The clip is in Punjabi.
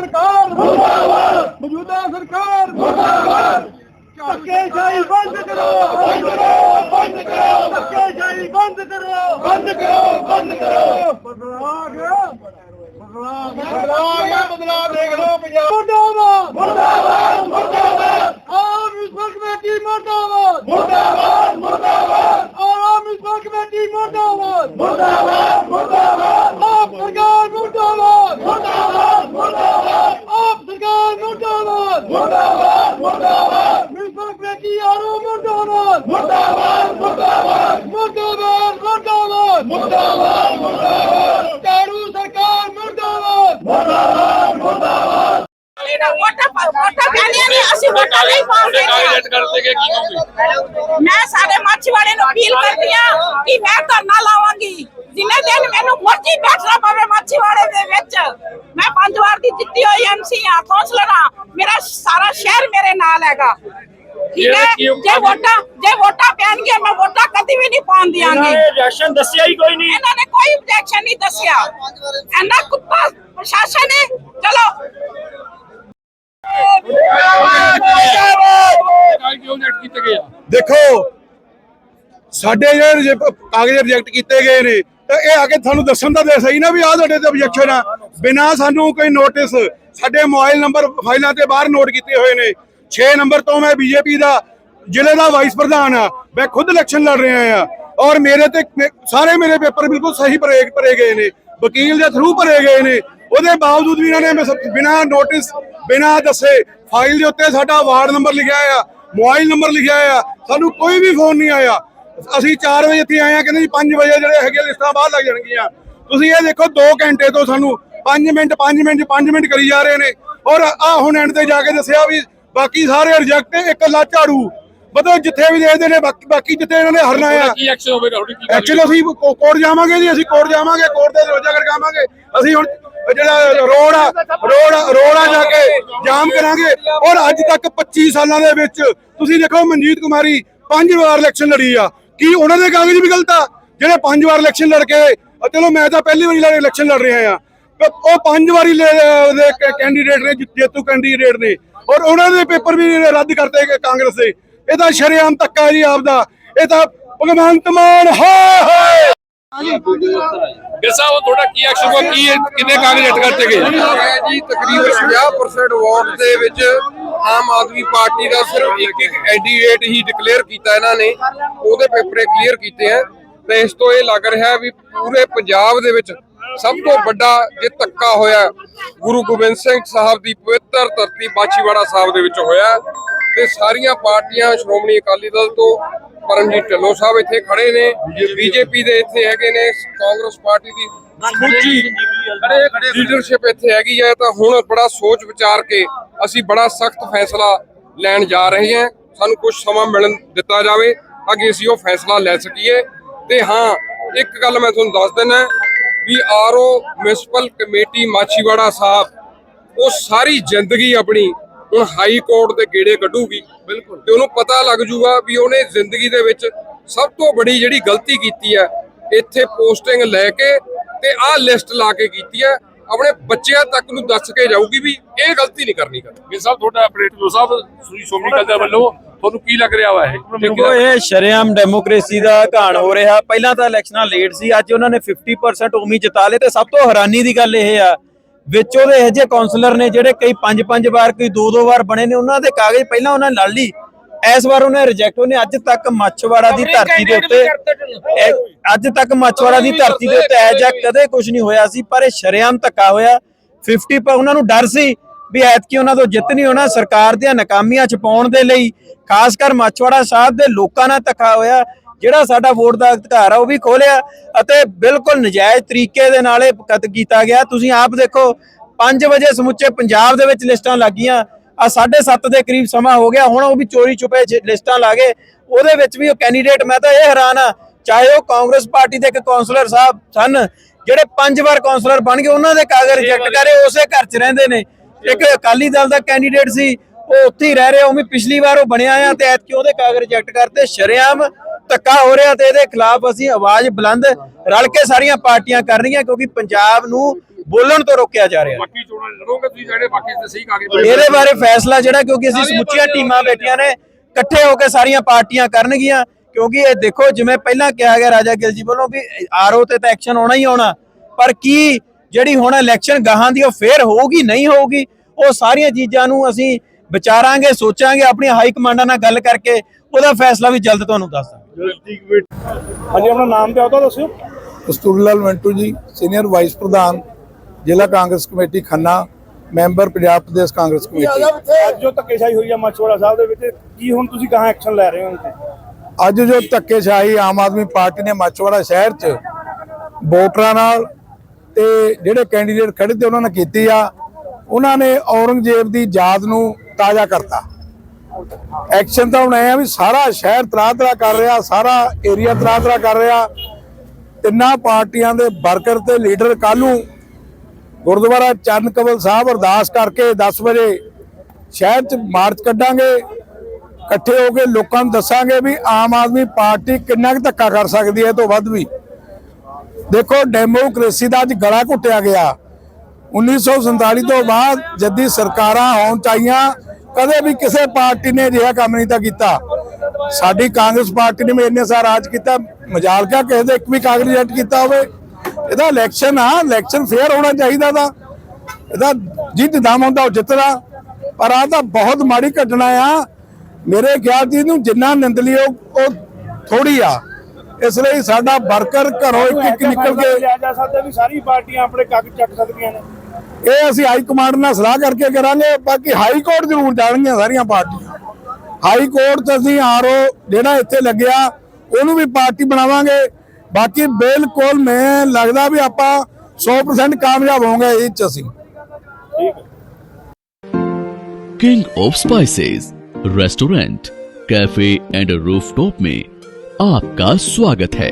ਸਰਕਾਰ ਮੁਰਦਾਬਾਦ। ਮੌਜੂਦਾ ਸਰਕਾਰ ਮੁਰਦਾਬਾਦ। ਧੱਕੇਸ਼ਾਹੀ ਬੰਦ ਕਰੋ। ਬੰਦ ਕਰੋ ਬੰਦ ਕਰੋ। ਧੱਕੇਸ਼ਾਹੀ ਬੰਦ ਕਰੋ। ਬੰਦ ਕਰੋ ਬੰਦ ਕਰੋ। ਬਦਲਾ ਗਿਆ ਬਦਲਾ ਗਿਆ ਬਦਲਾ ਦੇਖ ਲਓ ਪੰਜਾਬ। ਮੁਰਦਾਬਾਦ। ਮੁਰਦਾਬਾਦ ਆਮ ਵਿਸਵ ਕਮੇਟੀ ਮੁਰਦਾਬਾਦ ਮੁਰਦਾਬਾਦ ਮੁਰਦਾਬਾਦ ਆਮ ਵਿਸਵ ਕਮੇਟੀ ਮੁਰਦਾਬਾਦ ਮੁਰਦਾਬਾਦ ਮੁਰਦਾਬਾਦ ਆਪ ਸਰਕਾਰ ਮੁਰਦਾਬਾਦ ਮੁਰਦਾਬਾਦ ਮੁਰਦਾਬਾਦ ਆਪ ਸਰਕਾਰ ਮੁਰਦਾਬਾਦ ਮੁਰਦਾਬਾਦ ਮੁਰਦਾਬਾਦ ਵਿਸਵ ਕਮੇਟੀ ਆਰੋ ਮੁਰਦਾਬਾਦ ਮੁਰਦਾਬਾਦ ਮੁਰਦਾਬਾਦ ਮੁਰਦਾਬਾਦ ਮੁਰਦਾਬਾਦ ਮੁਰਦਾਬਾਦ ਮੁਰਦਾਬਾਦ ਝਾੜੂ ਸਰਕਾਰ ਮੁਰਦਾਬਾਦ ਮੁਰਦਾਬਾਦ ਮੁਰਦਾਬਾਦ ਇਹਨਾਂ ਵੋਟਾਂ ਪਾ- ਵੋਟਾਂ ਪੈਣੀਆਂ ਨੇ ਕਿ ਕਹੋਗੇ ਮੈਂ ਸਾਰੇ ਮਾਛੀਵਾੜੇ ਨੂੰ ਅਪੀਲ ਕਰਦੀ ਆ ਕਿ ਮੈਂ ਧਰਨਾ ਲਾਵਾਂਗੀ। ਜਿੰਨੇ ਦਿਨ ਮੈਨੂੰ ਮਰਜ਼ੀ ਬੈਠਣਾ ਪਵੇ ਮਾਛੀਵਾੜੇ ਦੇ ਵਿੱਚ। ਮੈਂ ਪੰਜ ਵਾਰ ਦੀ ਜਿੱਤੀ ਹੋਈ ਐਮਸੀ ਆ ਕੌਂਸਲਰ ਆ ਮੇਰਾ ਸਾਰਾ ਸ਼ਹਿਰ ਮੇਰੇ ਨਾਲ ਹੈਗਾ। ਠੀਕ ਹੈ? ਜੇ ਵੋਟਾਂ ਜੇ ਵੋਟਾਂ ਪੈਣਗੀਆਂ ਮੈਂ ਵੋਟਾਂ ਕਦੀ ਵੀ ਨਹੀਂ ਪਾਉਣ ਦਿਆਂਗੀ। ਰਿਐਕਸ਼ਨ ਦੱਸਿਆ ਹੀ ਕੋਈ ਨਹੀਂ। ਇਹਨਾਂ ਨੇ ਕੋਈ objection ਨਹੀਂ ਦੱਸਿਆ। ਇੰਨਾ ਕੁੱਤਾ ਪ੍ਰਸ਼ਾਸਨ ਹੈ। ਚਲੋ ਰਿਜੈਕਟ ਕੀਤੇ ਗਏ ਆ? ਦੇਖੋ ਸਾਡੇ ਜਿਹੜੇ ਰਿਜੈ- ਕਾਗਜ਼ ਰਿਜੈਕਟ ਕੀਤੇ ਗਏ ਨੇ ਤਾਂ ਇਹ ਆ ਕੇ ਤੁਹਾਨੂੰ ਦੱਸਣ ਦਾ ਦੇ ਸਹੀ ਨਾ ਵੀ ਆਹ ਤੁਹਾਡੇ ਤੇ objection ਆ। ਬਿਨਾ ਸਾਨੂੰ ਕੋਈ ਨੋਟਿਸ ਸਾਡੇ ਮੋਬਾਈਲ ਨੰਬਰ ਫਾਈਲਾਂ ਤੇ ਬਾਹਰ ਨੋਟ ਕੀਤੇ ਹੋਏ ਨੇ। 6 ਨੰਬਰ ਤੋਂ ਮੈਂ ਬੀਜੇਪੀ ਦਾ ਜ਼ਿਲ੍ਹੇ ਦਾ ਵਾਈਸ ਪ੍ਰਧਾਨ ਆ। ਮੈਂ ਖੁਦ ਇਲੈਕਸ਼ਨ ਲੜ ਰਿਹਾ ਆ। ਔਰ ਮੇਰੇ ਤੇ ਮੇ- ਸਾਰੇ ਮੇਰੇ ਪੇਪਰ ਬਿਲਕੁਲ ਸਹੀ ਭਰੇ ਭਰੇ ਗਏ ਨੇ। ਵਕੀਲ ਦੇ ਥਰੂ ਭਰੇ ਗਏ ਨੇ। ਉਹਦੇ ਬਾਵਜੂਦ ਵੀ ਇਹਨਾਂ ਨੇ ਬਿਨਾ ਨੋਟਿਸ ਬਿਨਾ ਦੱਸੇ ਫਾਈਲ ਦੇ ਉੱਤੇ ਸਾਡਾ ਵਾਰਡ ਨੰਬਰ ਲਿਖਿਆ ਆ ਮੋਬਾਈਲ ਨੰਬਰ ਲਿਖਿਆ ਆ ਸਾਨੂੰ ਕੋਈ ਵੀ ਫੋਨ ਨਹੀਂ ਆਇਆ। ਅਸੀਂ 4 ਵਜੇ ਇੱਥੇ ਆਏ ਆ ਕਹਿੰਦੇ ਜੀ 5 ਵਜੇ ਜਿਹੜੇ ਹੈਗੇ ਲਿਸਟਾਂ ਬਾਹਰ ਲੱਗ ਜਾਣਗੀਆਂ। ਤੁਸੀਂ ਇਹ ਦੇਖੋ 2 ਘੰਟੇ ਤੋਂ ਸਾਨੂੰ 5 ਮਿੰਟ 5 ਮਿੰਟ 5 ਮਿੰਟ ਕਰੀ ਜਾ ਰਹੇ ਨੇ। ਔਰ ਆ ਹੁਣ ਐਂਡ ਤੇ ਜਾ ਕੇ ਦੱਸਿਆ ਵੀ ਬਾਕੀ ਸਾਰੇ ਰਿਜੈਕਟ ਇੱਕ ਲਾ ਝਾੜੂ। ਮਤਲਬ ਜਿੱਥੇ ਵੀ ਦੇਖਦੇ ਨੇ ਬਾਕੀ ਬਾਕੀ ਜਿੱਥੇ ਇਹਨਾਂ ਨੇ ਹਰਨਾ ਆ। ਕੀ ਐਕਸ਼ਨ ਐਕਚੁਅਲੀ ਅਸੀਂ ਕੋਰਟ ਜਾਵਾਂਗੇ ਜੀ ਅਸੀਂ ਕੋਰਟ ਜਾਵਾਂਗੇ ਕੋਰਟ ਦੇ ਦਰਵਾਜ਼ਾ ਖੜਕਾਵਾਂਗੇ। ਅਸੀਂ ਹੁਣ ਜਿਹੜਾ ਰੋਡ ਆ, ਰੋਡ ਰੋਡ ਜਾ ਕੇ ਜਾਮ ਕਰਾਂਗੇ। ਔਰ ਅੱਜ ਤੱਕ 25 ਸਾਲਾਂ ਦੇ ਵਿੱਚ ਤੁਸੀਂ ਦੇਖੋ ਮਨਜੀਤ ਕੁਮਾਰੀ ਪੰਜ ਵਾਰ ਇਲੈਕਸ਼ਨ ਲੜੀ ਆ। ਕੀ ਉਹਨਾਂ ਦੇ ਕਾਗਜ਼ ਵੀ ਗਲਤ ਆ? ਜਿਹੜੇ ਪੰਜ ਵਾਰ ਇਲੈਕਸ਼ਨ ਲੜ ਕੇ ਚਲੋ ਮੈਂ ਤਾਂ ਪਹਿਲੀ ਵਾਰੀ ਇਲੈਕਸ਼ਨ ਲੜ ਰਿਹਾ ਆ ਉਹ ਪੰਜ ਵਾਰੀ ਕੈਂਡੀਡੇਟ ਨੇ, ਜੇਤੂ ਕੈਂਡੀਡੇਟ ਨੇ। ਔਰ ਉਹਨਾਂ ਦੇ ਪੇਪਰ ਵੀ ਰੱਦ ਕਰਤੇ ਕਾਂਗਰਸ ਦੇ। ਇਹ ਤਾਂ ਸ਼ਰੇਆਮ ਧੱਕਾ ਜੀ ਆਪਦਾ। ਇਹ ਤਾਂ ਭਗਵੰਤ ਮਾਨ, ਹਾਏ ਹਾਏ। ਗਿਰ ਸਾਹਿਬ ਤੁਹਾਡਾ ਕੀ ਐਕਸ਼ਨ ਹੋਗਾ ਕੀ ਕਿੰਨੇ ਕਾਗਜ਼ ਰਿਜੈਕਟ ਕਰਤੇ ਗਏ? ਜੀ ਤਕਰੀਬਨ 50% ਵੋਟ ਦੇ ਵਿੱਚ ਆਮ ਆਦਮੀ ਪਾਰਟੀ ਦਾ ਸਿਰਫ ਇੱਕ ਇੱਕ ਕੈਂਡੀਡੇਟ ਹੀ ਡਿਕਲੇਅਰ ਕੀਤਾ ਇਹਨਾਂ ਨੇ। ਉਹਦੇ ਪੇਪਰੇ ਕਲੀਅਰ ਕੀਤੇ ਆ। ਤੇ ਇਸ ਤੋਂ ਇਹ ਲੱਗ ਰਿਹਾ ਵੀ ਪੂਰੇ ਪੰਜਾਬ ਦੇ ਵਿੱਚ ਸਭ ਤੋਂ ਵੱਡਾ ਜੇ ਧੱਕਾ ਹੋਇਆ ਗੁਰੂ ਗੋਬਿੰਦ ਸਿੰਘ ਸਾਹਿਬ ਦੀ ਪਵਿੱਤਰ ਧਰਤੀ ਬਾਛੀਵਾੜਾ ਸਾਹਿਬ ਦੇ ਵਿੱਚ ਹੋਇਆ। ਤੇ ਸਾਰੀਆਂ ਪਾਰਟੀਆਂ ਸ਼੍ਰੋਮਣੀ ਅਕਾਲੀ ਦਲ ਤੋਂ ਪਰਮਜੀਤ ਢਿੱਲੋਂ ਸਾਹਿਬ ਇੱਥੇ ਖੜੇ ਨੇ, ਬੀਜੇਪੀ ਦੇ ਇੱਥੇ ਹੈਗੇ ਨੇ, ਕਾਂਗਰਸ ਪਾਰਟੀ ਦੀ ਸਮੁੱਚੀ ਲੀਡਰਸ਼ਿਪ ਇੱਥੇ ਹੈਗੀ ਹੈ ਤਾਂ ਹੁਣ ਬੜਾ ਸੋਚ ਵਿਚਾਰ ਕੇ ਅਸੀਂ ਬੜਾ ਸਖਤ ਫੈਸਲਾ ਲੈਣ ਜਾ ਰਹੇ ਹਾਂ। ਸਾਨੂੰ ਕੁਝ ਸਮਾਂ ਮਿਲਣ ਦਿੱਤਾ ਜਾਵੇ, ਤਾਂ ਕਿ ਅਸੀਂ ਉਹ ਫੈਸਲਾ ਲੈ ਸਕੀਏ। ਤੇ ਹਾਂ, ਇੱਕ ਗੱਲ ਮੈਂ ਤੁਹਾਨੂੰ ਦੱਸ ਦਿੰਦਾ, ਵੀ RO municipal committee Machhiwara Sahib, ਉਹ ਸਾਰੀ ਜ਼ਿੰਦਗੀ ਆਪਣੀ ਹੁਣ ਹਾਈ ਕੋਰਟ ਦੇ ਗੇੜੇ ਕੱਢੂਗੀ ਬਿਲਕੁਲ। ਤੇ ਉਹਨੂੰ ਪਤਾ ਲੱਗ ਜੂਗਾ ਵੀ ਉਹਨੇ ਜ਼ਿੰਦਗੀ ਦੇ ਵਿੱਚ ਸਭ ਤੋਂ ਬੜੀ ਜਿਹੜੀ ਗਲਤੀ ਕੀਤੀ ਹੈ ਇੱਥੇ ਪੋਸਟਿੰਗ ਲੈ ਕੇ ਤੇ ਆਹ ਲਿਸਟ ਲਾ ਕੇ ਕੀਤੀ ਹੈ। ਆਪਣੇ ਬੱਚਿਆਂ ਤੱਕ ਨੂੰ ਦੱਸ ਕੇ ਜਾਊਗੀ ਵੀ ਇਹ ਗਲਤੀ ਨਹੀਂ ਕਰਨੀ ਕਦੇ ਗਿਰ ਸਾਹਿਬ ਤੁਹਾਡਾ ਆਪਰੇਟਰ ਸਾਹਿਬ ਸ੍ਰੀ ਸ਼ੋਮਨੀ ਕਲਦਰ ਵੱਲੋਂ ਤੁਹਾਨੂੰ ਕੀ ਲੱਗ ਰਿਹਾ ਵਾ ਇਹ? ਦੇਖੋ ਇਹ ਸ਼ਰੇਆਮ ਡੈਮੋਕ੍ਰੇਸੀ ਦਾ ਘਾਣ ਹੋ ਰਿਹਾ। ਪਹਿਲਾਂ ਤਾਂ ਇਲੈਕਸ਼ਨਾਂ ਲੇਟ ਸੀ ਅੱਜ ਉਹਨਾਂ ਨੇ 50% ਉਮੀ ਜਿਤਾ ਲਏ ਤੇ ਸਭ ਤੋਂ ਹੈਰਾਨੀ ਦੀ ਗੱਲ ਇਹ ਆ ਵਿੱਚ ਉਹਦੇ ਇਹੋ ਜਿਹੇ ਕਾਉਂਸਲਰ ਨੇ ਜਿਹੜੇ ਕਈ ਪੰਜ ਪੰਜ ਵਾਰ ਕਈ ਦੋ ਦੋ ਵਾਰ ਬਣੇ ਨੇ ਉਹਨਾਂ ਦੇ ਕਾਗਜ਼ ਪਹਿਲਾਂ ਉਹਨਾਂ ਨੇ ਲੜ ਲਈ ਇਸ ਵਾਰ ਉਹਨੇ ਰਿਜੈਕਟ ਉਹਨੇ ਅੱਜ ਤੱਕ ਮੱਛਵਾੜਾ ਦੀ ਧਰਤੀ ਦੇ ਉੱਤੇ ਅੱਜ ਤੱਕ ਮੱਛਵਾੜਾ ਦੀ ਧਰਤੀ ਦੇ ਉੱਤੇ ਐ ਜਾਂ ਕਦੇ ਕੁਝ ਨਹੀਂ ਹੋਇਆ ਸੀ ਪਰ ਇਹ ਸ਼ਰੇਆਮ ਧੱਕਾ ਹੋਇਆ। 50 ਪਰ ਉਹਨਾਂ ਨੂੰ ਡਰ ਸੀ ਵੀ ਐਤਕੀ ਉਹਨਾਂ ਤੋਂ ਜਿੱਤ ਨਹੀਂ ਹੋਣਾ। ਸਰਕਾਰ ਦੀਆਂ ਨਾਕਾਮੀਆਂ ਛਪਾਉਣ ਦੇ ਲਈ ਖਾਸ ਕਰ ਮੱਛਵਾੜਾ ਸਾਹਿਬ ਦੇ ਲੋਕਾਂ ਨਾਲ ਧੱਕਾ ਹੋਇਆ। ਜਿਹੜਾ ਸਾਡਾ ਵੋਟ ਦਾ ਅਧਿਕਾਰ ਆ ਉਹ ਵੀ ਖੋਲਿਆ ਅਤੇ ਬਿਲਕੁਲ ਨਜਾਇਜ਼ ਤਰੀਕੇ ਦੇ ਨਾਲ ਇਹ ਕਤਲ ਕੀਤਾ ਗਿਆ। ਤੁਸੀਂ ਆਪ ਦੇਖੋ 5 ਵਜੇ ਸਮੁੱਚੇ ਪੰਜਾਬ ਦੇ ਵਿੱਚ ਲਿਸਟਾਂ ਲੱਗੀਆਂ। ਆ 7:30 ਦੇ ਕਰੀਬ ਸਮਾਂ ਹੋ ਗਿਆ। ਹੁਣ ਉਹ ਵੀ ਚੋਰੀ ਛੁਪੇ ਲਿਸਟਾਂ ਲਾ ਗਏ। ਉਹਦੇ ਵਿੱਚ ਵੀ ਉਹ ਕੈਂਡੀਡੇਟ ਮੈਂ ਤਾਂ ਇਹ ਹੈਰਾਨ ਆ ਚਾਹੇ ਉਹ ਕਾਂਗਰਸ ਪਾਰਟੀ ਦੇ ਇੱਕ ਕਾਉਂਸਲਰ ਸਾਹਿਬ ਸਨ ਜਿਹੜੇ ਪੰਜ ਵਾਰ ਕਾਉਂਸਲਰ ਬਣ ਗਏ ਉਹਨਾਂ ਦੇ ਕਾਗਜ਼ ਰਿਜੈਕਟ ਕਰੇ ਉਸੇ ਘਰ 'ਚ ਰਹਿੰਦੇ ਨੇ। ਇੱਕ ਅਕਾਲੀ ਦਲ ਦਾ ਕੈਂਡੀਡੇਟ ਸੀ ਉਹ ਉੱਥੇ ਹੀ ਰਹਿ ਰਿਹਾ ਉਹ ਵੀ ਪਿਛਲੀ ਵਾਰ ਉਹ ਬਣਿਆ ਆ ਤੇ ਐਤਕੀ ਉਹਦੇ ਕਾਗਜ਼ ਰਿਜੈਕਟ ਕਰਤੇ ਸ਼ਰੇਆਮ ਧੱਕਾ ਹੋ ਰਿਹਾ ਤੇ ਇਹਦੇ ਖਿਲਾਫ ਅਸੀਂ ਆਵਾਜ਼ ਬੁਲੰਦ ਰਲ ਕੇ ਸਾਰੀਆਂ ਪਾਰਟੀਆਂ ਕਰ ਰਹੀਆਂ ਕਿਉਂਕਿ ਪੰਜਾਬ ਨੂੰ ਬੋਲਣ ਤੋਂ ਰੋਕਿਆ ਜਾ ਰਿਹਾ। ਬਾਕੀ ਚੋਣਾਂ ਲੜੋਗੇ ਤੁਸੀਂ ਜਿਹੜੇ ਬਾਕੀ ਤੇ ਸਹੀ ਕਾਗਜ਼ ਇਹਦੇ ਬਾਰੇ ਫੈਸਲਾ ਜਿਹੜਾ ਕਿਉਂਕਿ ਅਸੀਂ ਸਮੁੱਚੀਆਂ ਟੀਮਾਂ ਬੈਠੀਆਂ ਨੇ ਇਕੱਠੇ ਹੋ ਕੇ ਸਾਰੀਆਂ ਪਾਰਟੀਆਂ ਕਰਨਗੀਆਂ ਕਿਉਂਕਿ ਇਹ ਦੇਖੋ ਜਿਵੇਂ ਪਹਿਲਾਂ ਕਿਹਾ ਗਿਆ ਰਾਜਾ ਗਿੱਲ ਜੀ ਵੱਲੋਂ ਵੀ ਆਰਓ ਤੇ ਤਾਂ ਐਕਸ਼ਨ ਆਉਣਾ ਹੀ ਆਉਣਾ ਪਰ ਕੀ ਜਿਹੜੀ ਹੁਣ ਇਲੈਕਸ਼ਨ ਗਾਹਾਂ ਦੀ ਉਹ ਫੇਰ ਹੋਊਗੀ ਨਹੀਂ ਹੋਊਗੀ ਉਹ ਸਾਰੀਆਂ ਚੀਜ਼ਾਂ ਨੂੰ ਅਸੀਂ ਵਿਚਾਰਾਂਗੇ ਸੋਚਾਂਗੇ ਆਪਣੀ ਹਾਈ ਕਮਾਂਡਾਂ ਨਾਲ ਗੱਲ ਕਰਕੇ ਉਹਦਾ ਫੈਸਲਾ ਵੀ ਜਲਦ ਤੁਹਾਨੂੰ ਦੱਸ ਦਾਂਗੇ। ਹਾਂਜੀ ਆਪਣਾ ਨਾਮ ਤੇ ਆਉਤਾ ਦੱਸਿਓ। ਕਸਤੂਰੀ ਲਾਲ ਮਿੰਟੂ ਜੀ ਸੀਨੀਅਰ ਵਾਈਸ ਪ੍ਰਧਾਨ ਜ਼ਿਲ੍ਹਾ Congress committee Khanna member Punjab Pradesh Congress committee. ਅੱਜ ਜੋ ਧੱਕੇਸ਼ਾਹੀ ਹੋਈ ਆ ਮਾਛੋੜਾ ਸਾਹਿਬ ਦੇ ਵਿੱਚ ਕੀ ਹੁਣ ਤੁਸੀਂ ਕਹਾਂ ਐਕਸ਼ਨ ਲੈ ਰਹੇ ਹੋ? ਅੱਜ ਜੋ ਧੱਕੇਸ਼ਾਹੀ ਆਮ ਆਦਮੀ ਪਾਰਟੀ ਨੇ ਮਾਚਵਾੜਾ ਸ਼ਹਿਰ 'ਚ ਵੋਟਰਾਂ ਨਾਲ ਤੇ ਜਿਹੜੇ ਕੈਂਡੀਡੇਟ ਖੜੇ ਤੇ ਉਹਨਾਂ ਨੇ ਕੀਤੀ ਆ ਉਹਨਾਂ ਨੇ ਔਰੰਗਜ਼ੇਬ ਦੀ ਯਾਦ ਨੂੰ ਤਾਜ਼ਾ ਕਰਤਾ। ਐਕਸ਼ਨ ਤਾਂ ਹੁਣ ਇਹ ਵੀ ਸਾਰਾ ਸ਼ਹਿਰ ਤਰਾ ਤਰਾ ਕਰ ਰਿਹਾ, ਸਾਰਾ ਏਰੀਆ ਤਰਾ ਤਰਾ ਕਰ ਰਿਹਾ। ਤਿੰਨਾਂ ਪਾਰਟੀਆਂ ਦੇ ਵਰਕਰ ਤੇ ਲੀਡਰ ਕੱਲ੍ਹ ਨੂੰ ਗੁਰਦੁਆਰਾ ਚਰਨ ਕਮਲ ਸਾਹਿਬ ਅਰਦਾਸ ਕਰਕੇ 10 ਵਜੇ ਸ਼ਹਿਰ 'ਚ ਮਾਰਚ ਕੱਢਾਂਗੇ। ਇਕੱਠੇ ਹੋ ਕੇ ਲੋਕਾਂ ਨੂੰ ਦੱਸਾਂਗੇ ਵੀ ਆਮ ਆਦਮੀ ਪਾਰਟੀ ਕਿੰਨਾ ਕੁ ਧੱਕਾ ਕਰ ਸਕਦੀ ਹੈ ਇਹ ਤੋਂ ਵੱਧ ਵੀ। ਦੇਖੋ, ਡੈਮੋਕ੍ਰੇਸੀ ਦਾ ਅੱਜ ਗਲਾ ਘੁੱਟਿਆ ਗਿਆ। 1947 ਤੋਂ ਬਾਅਦ ਜੱਦੀ ਸਰਕਾਰਾਂ ਹੋਣ ਚਾਹੀਆਂ ਕਦੇ ਵੀ ਕਿਸੇ ਪਾਰਟੀ ਨੇ ਅਜਿਹਾ ਕੰਮ ਨਹੀਂ ਤਾਂ ਕੀਤਾ। ਸਾਡੀ ਕਾਂਗਰਸ ਪਾਰਟੀ ਨੇ ਵੀ ਇੰਨੇ ਸਾਲ ਰਾਜ ਕੀਤਾ ਮਜਾਲ ਕਿਆ ਕਿਸੇ ਦੇ ਇੱਕ ਵੀ ਕਾਗਜ਼ ਕੀਤਾ ਹੋਵੇ। ਇਹਦਾ ਇਲੈਕਸ਼ਨ ਆ ਇਲੈਕਸ਼ਨ ਫੇਅਰ ਹੋਣਾ ਚਾਹੀਦਾ ਦਾ ਇਹਦਾ ਜਿੱਤ ਦਮ ਹੁੰਦਾ ਉਹ ਜਿੱਤਦਾ। ਪਰ ਆ ਤਾਂ ਬਹੁਤ ਮਾੜੀ ਘਟਨਾ ਆ। ਮੇਰੇ ਖਿਆਲ ਜੀ ਨੂੰ ਜਿੰਨਾ ਨਿੰਦਲੀ ਉਹ ਉਹ ਥੋੜੀ ਆ। ਇਸ ਲਈ ਸਾਡਾ ਵਰਕਰ ਘਰੋਂ ਇੱਕ ਇੱਕ ਨਿਕਲ ਕੇ ਲਿਆ ਜਾ ਸਕਦਾ ਵੀ ਸਾਰੀ ਪਾਰਟੀਆਂ ਆਪਣੇ ਕਾਗਜ਼ ਚੱਕ ਸਕਦੀਆਂ ਨੇ। ਇਹ ਅਸੀਂ ਹਾਈ ਕਮਾਂਡ ਨਾਲ ਸਲਾਹ ਕਰਕੇ ਕਰਾਂਗੇ ਬਾਕੀ ਹਾਈ ਕੋਰਟ ਜ਼ਰੂਰ ਜਾਣਗੀਆਂ ਸਾਰੀਆਂ ਪਾਰਟੀਆਂ ਹਾਈ ਕੋਰਟ 'ਚ ਅਸੀਂ ਆਰਓ ਜਿਹੜਾ ਇੱਥੇ ਲੱਗਿਆ ਉਹਨੂੰ ਵੀ ਪਾਰਟੀ ਬਣਾਵਾਂਗੇ ਬਾਕੀ ਬਿਲਕੁਲ ਮੈਂ ਲੱਗਦਾ ਵੀ ਆਪਾਂ 100% ਕਾਮਯਾਬ ਹੋਵਾਂਗੇ ਇਹ 'ਚ ਅਸੀਂ king of spices restaurant cafe and rooftop में आपका स्वागत है